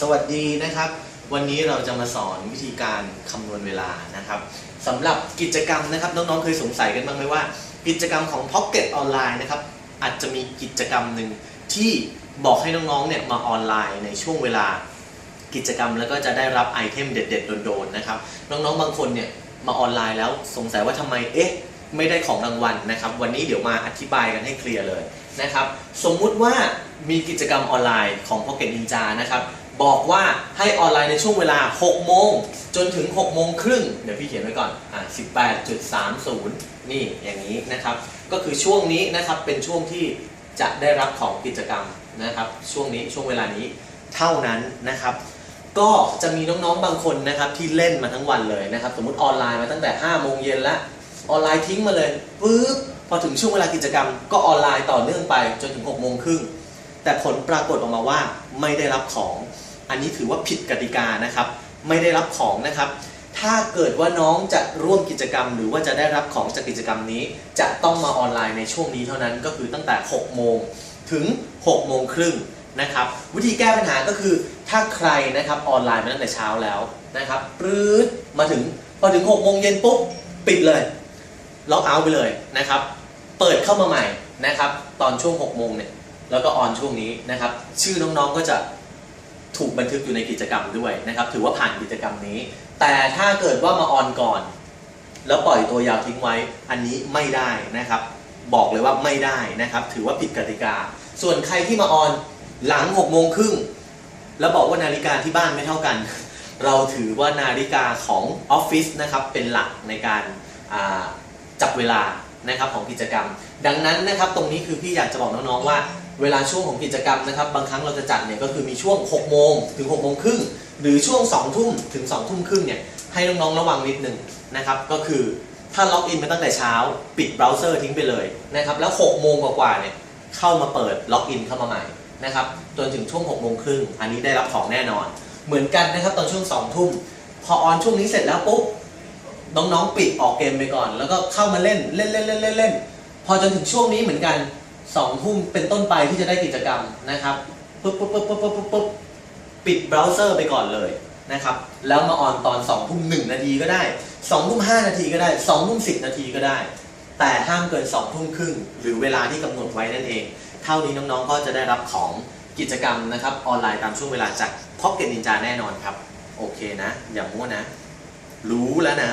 สวัสดีนะครับ วันนี้เราจะมาสอนวิธีการคำนวณเวลานะครับสำหรับกิจกรรมนะครับน้องๆเคยสงสัยกันบ้างไหมว่า กิจกรรมของ Pocket ออนไลน์นะครับอาจจะมีกิจกรรมหนึ่งที่บอกให้น้องๆเนี่ยมาออนไลน์ในช่วงเวลากิจกรรมแล้วก็จะได้รับไอเทมเด็ดๆโดนๆนะครับน้องๆบางคนเนี่ยมาออนไลน์แล้วสงสัยว่าทำไมเอ๊ะไม่ได้ของรางวัลนะครับ วันนี้เดี๋ยวมาอธิบายกันให้เคลียร์เลยนะครับ สมมุติว่ามีกิจกรรมออนไลน์ของ Pocket Ninja นะครับ บอกว่าให้ออนไลน์ในช่วงเวลา 6 โมง จนถึง 6 โมงครึ่ง เดี๋ยวพี่เขียนไว้ก่อน อ่า18.30 นี่อย่างนี้นะครับ ก็คือช่วงนี้นะครับเป็นช่วงที่จะได้รับของกิจกรรมนะครับ ช่วงนี้ช่วงเวลานี้เท่านั้นนะครับ ก็จะมีน้องๆบางคนนะครับที่เล่นมาทั้งวันเลยนะครับ สมมติออนไลน์มาตั้งแต่ 5 โมงเย็นแล้วออนไลน์ทิ้งมาเลยปุ๊บพอถึงช่วงเวลากิจกรรม ก็ออนไลน์ต่อเนื่องไปจนถึง 6 โมงครึ่ง แต่ผลปรากฏออกมาว่าไม่ได้รับของ อันนี้ถือว่าผิดกติกานะครับ ไม่ได้รับของนะครับ ถ้าเกิดว่าน้องจะร่วมกิจกรรม หรือว่าจะได้รับของจากกิจกรรมนี้ จะต้องมาออนไลน์ในช่วงนี้เท่านั้นก็คือตั้งแต่ 6 โมงถึง 6 โมงครึ่งนะครับวิธีแก้ปัญหาก็คือถ้าใครนะครับออนไลน์มาตั้งแต่เช้าแล้วนะครับปรื๊ดมาถึงพอถึง 6 โมงเย็นปุ๊บปิดเลยล็อกเอาท์ไปเลยนะครับ เปิดเข้ามาใหม่นะครับ ตอนช่วง 6 โมงเนี่ย แล้วก็ออนช่วงนี้นะครับ ชื่อน้องๆก็จะถูกบันทึกอยู่ในกิจกรรมด้วยนะครับ ถือว่าผ่านกิจกรรมนี้ แต่ถ้าเกิดว่ามาออนก่อน แล้วปล่อยตัวยาวทิ้งไว้ อันนี้ไม่ได้นะครับ บอกเลยว่าไม่ได้นะครับ ถือว่าผิดกติกา ส่วนใครที่มาออนหลัง6โมงครึ่งแล้วบอกว่านาฬิกาที่บ้านไม่เท่ากัน เราถือว่านาฬิกาของออฟฟิศนะครับเป็นหลักในการจับเวลานะครับของกิจกรรม ดังนั้นนะครับตรงนี้คือพี่อยากจะบอกน้องๆว่า เวลาช่วงของกิจกรรมนะครับ บางครั้งเราจะจัดเนี่ยก็คือมีช่วง 6 โมงถึง 6 โมงครึ่ง หรือช่วง 2 ทุ่มถึง 2 ทุ่มครึ่งเนี่ยให้น้องๆระวังนิดนึงนะครับ ก็คือถ้าล็อกอินมาตั้งแต่เช้า ปิดเบราว์เซอร์ทิ้งไปเลยนะครับแล้ว 6 โมงกว่าๆเนี่ยเข้ามาเปิดล็อกอินเข้ามาใหม่นะครับจนถึงช่วง 6 โมงครึ่งอันนี้ได้รับของแน่นอน เหมือนกันนะครับตอนช่วง 2 ทุ่มพอออนช่วงนี้เสร็จแล้วปุ๊บน้องๆ ปิดออกเกมไปก่อน แล้วก็เข้ามาเล่นเล่นเล่นเล่นเล่นเล่นพอจนถึงช่วงนี้เหมือนกัน สองทุ่มเป็นต้นไปที่จะได้กิจกรรมนะครับปุ๊บปุ๊บปุ๊บปุ๊บปุ๊บปุ๊บปุ๊บปิดเบราว์เซอร์ไปก่อนเลยนะครับ แล้วมาออนตอน2องทุ่มหนึ่งนาทีก็ได้2องทุ่มห้านาทีก็ได้2องทุ่มสินาทีก็ได้ แต่ห้ามเกิน2องทุ่มครึ่งหรือเวลาที่กำหนดไว้นั่นเอง เท่านี้น้องๆก็จะได้รับของกิจกรรมนะครับออนไลน์ตามช่วงเวลาจาก Pocket Ninja แน่นอนครับ โอเคนะ อย่ามั่วนะ รู้แล้วนะ